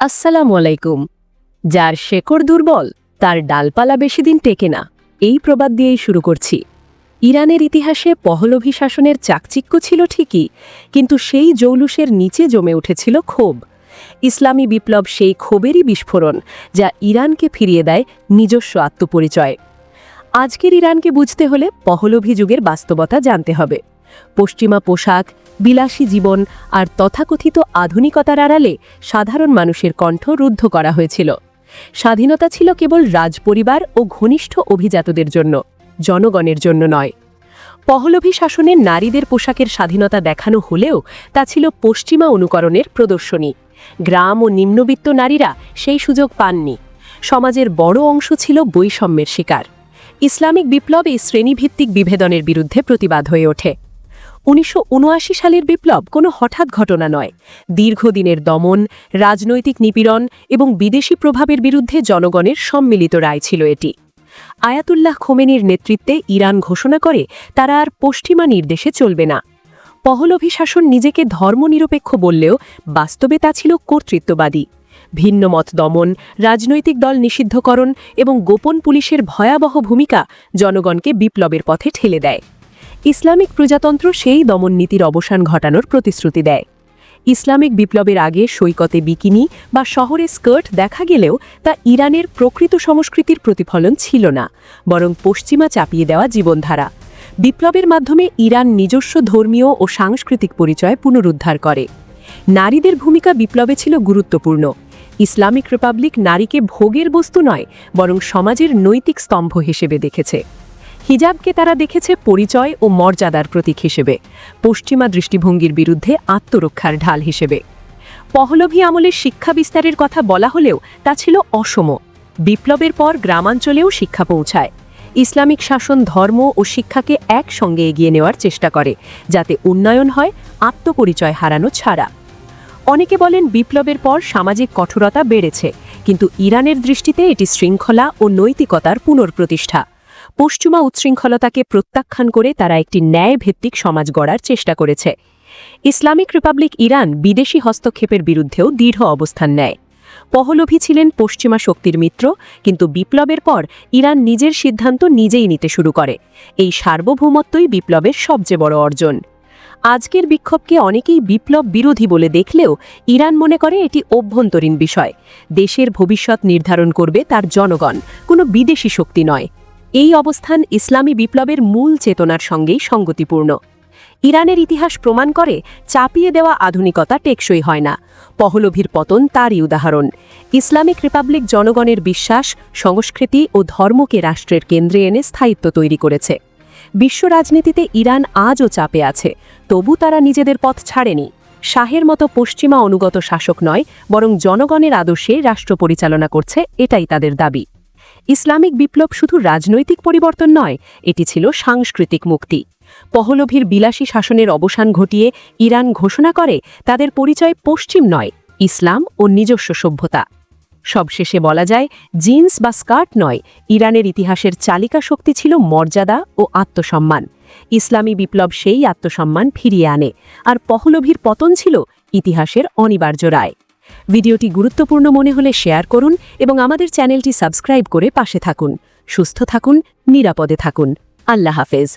আসসালামু আলাইকুম। যার শেকড় দুর্বল, তার ডালপালা বেশি দিন টেকে না। এই প্রবাদ দিয়েই শুরু করছি। ইরানের ইতিহাসে পহলভি শাসনের চাকচিক্য ছিল ঠিকই, কিন্তু সেই জৌলুসের নিচে জমে উঠেছিল ক্ষোভ। ইসলামী বিপ্লব সেই ক্ষোভেরই বিস্ফোরণ, যা ইরানকে ফিরিয়ে দেয় নিজস্ব আত্মপরিচয়। আজকের ইরানকে বুঝতে হলে পহলভি যুগের বাস্তবতা জানতে হবে। পশ্চিমা পোশাক, বিলাসী জীবন আর তথাকথিত আধুনিকতার আড়ালে সাধারণ মানুষের কণ্ঠ রুদ্ধ করা হয়েছিল। স্বাধীনতা ছিল কেবল রাজপরিবার ও ঘনিষ্ঠ অভিজাতদের জন্য, জনগণের জন্য নয়। পহলভি শাসনে নারীদের পোশাকের স্বাধীনতা দেখানো হলেও তা ছিল পশ্চিমা অনুকরণের প্রদর্শনী। গ্রাম ও নিম্নবিত্ত নারীরা সেই সুযোগ পাননি। সমাজের বড় অংশ ছিল বৈষম্যের শিকার। ইসলামিক বিপ্লব এই শ্রেণীভিত্তিক বিভেদনের বিরুদ্ধে প্রতিবাদ হয়ে ওঠে। উনিশশো উনআশি সালের বিপ্লব কোনো হঠাৎ ঘটনা নয়। দীর্ঘদিনের দমন, রাজনৈতিক নিপীড়ন এবং বিদেশি প্রভাবের বিরুদ্ধে জনগণের সম্মিলিত রায় ছিল এটি। আয়াতুল্লাহ খোমেনির নেতৃত্বে ইরান ঘোষণা করে, তারা আর পশ্চিমা নির্দেশে চলবে না। পহলভি শাসন নিজেকে ধর্মনিরপেক্ষ বললেও বাস্তবে তা ছিল কর্তৃত্ববাদী। ভিন্নমত দমন, রাজনৈতিক দল নিষিদ্ধকরণ এবং গোপন পুলিশের ভয়াবহ ভূমিকা জনগণকে বিপ্লবের পথে ঠেলে দেয়। ইসলামিক প্রজাতন্ত্র সেই দমন নীতির অবসান ঘটানোর প্রতিশ্রুতি দেয়। ইসলামিক বিপ্লবের আগে সৈকতে বিকিনি বা শহরে স্কার্ট দেখা গেলেও তা ইরানের প্রকৃত সংস্কৃতির প্রতিফলন ছিল না, বরং পশ্চিমা চাপিয়ে দেওয়া জীবনধারা। বিপ্লবের মাধ্যমে ইরান নিজস্ব ধর্মীয় ও সাংস্কৃতিক পরিচয় পুনরুদ্ধার করে। নারীদের ভূমিকা বিপ্লবে ছিল গুরুত্বপূর্ণ। ইসলামিক রিপাবলিক নারীকে ভোগের বস্তু নয়, বরং সমাজের নৈতিক স্তম্ভ হিসেবে দেখেছে। হিজাবকে তারা দেখেছে পরিচয় ও মর্যাদার প্রতীক হিসেবে, পশ্চিমা দৃষ্টিভঙ্গির বিরুদ্ধে আত্মরক্ষার ঢাল হিসেবে। পহলভি আমলের শিক্ষা বিস্তারের কথা বলা হলেও তা ছিল অসম। বিপ্লবের পর গ্রামাঞ্চলেও শিক্ষা পৌঁছায়। ইসলামিক শাসন, ধর্ম ও শিক্ষাকে একসঙ্গে এগিয়ে নেওয়ার চেষ্টা করে, যাতে উন্নয়ন হয়, আত্মপরিচয় হারানো ছাড়া। অনেকে বলেন বিপ্লবের পর সামাজিক কঠোরতা বেড়েছে, কিন্তু ইরানের দৃষ্টিতে এটি শৃঙ্খলা ও নৈতিকতার পুনর্প্রতিষ্ঠা পশ্চিমা উচ্ছৃঙ্খলতাকে প্রত্যাখ্যান করে তারা একটি ন্যায়ভিত্তিক সমাজ গড়ার চেষ্টা করেছে। ইসলামিক রিপাবলিক ইরান বিদেশি হস্তক্ষেপের বিরুদ্ধেও দৃঢ় অবস্থান নেয়। পহলভি ছিলেন পশ্চিমা শক্তির মিত্র, কিন্তু বিপ্লবের পর ইরান নিজের সিদ্ধান্ত নিজেই নিতে শুরু করে। এই সার্বভৌমত্বই বিপ্লবের সবচেয়ে বড় অর্জন। আজকের বিক্ষোভকে অনেকেই বিপ্লব বিরোধী বলে দেখলেও ইরান মনে করে এটি অভ্যন্তরীণ বিষয়। দেশের ভবিষ্যৎ নির্ধারণ করবে তার জনগণ, কোনো বিদেশি শক্তি নয়। এই অবস্থান ইসলামী বিপ্লবের মূল চেতনার সঙ্গেই সঙ্গতিপূর্ণ। ইরানের ইতিহাস প্রমাণ করে চাপিয়ে দেওয়া আধুনিকতা টেকসই হয় না। পহলভীর পতন তারই উদাহরণ। ইসলামিক রিপাবলিক জনগণের বিশ্বাস, সংস্কৃতি ও ধর্মকে রাষ্ট্রের কেন্দ্রে এনে স্থায়িত্ব তৈরি করেছে। বিশ্ব রাজনীতিতে ইরান আজও চাপে আছে, তবু তারা নিজেদের পথ ছাড়েনি। শাহের মতো পশ্চিমা অনুগত শাসক নয়, বরং জনগণের আদর্শে রাষ্ট্র পরিচালনা করছে, এটাই তাদের দাবি। ইসলামিক বিপ্লব শুধু রাজনৈতিক পরিবর্তন নয়, এটি ছিল সাংস্কৃতিক মুক্তি। পহলভীর বিলাসী শাসনের অবসান ঘটিয়ে ইরান ঘোষণা করে তাদের পরিচয় পশ্চিম নয়, ইসলাম ও নিজস্ব সভ্যতা। সবশেষে বলা যায়, জিন্স বা স্কার্ট নয়, ইরানের ইতিহাসের চালিকা শক্তি ছিল মর্যাদা ও আত্মসম্মান। ইসলামী বিপ্লব সেই আত্মসম্মান ফিরিয়ে আনে, আর পহলভীর পতন ছিল ইতিহাসের অনিবার্য রায়। ভিডিওটি গুরুত্বপূর্ণ মনে হলে শেয়ার করুন এবং আমাদের চ্যানেলটি সাবস্ক্রাইব করে পাশে থাকুন। সুস্থ থাকুন, নিরাপদে থাকুন। আল্লাহ হাফেজ।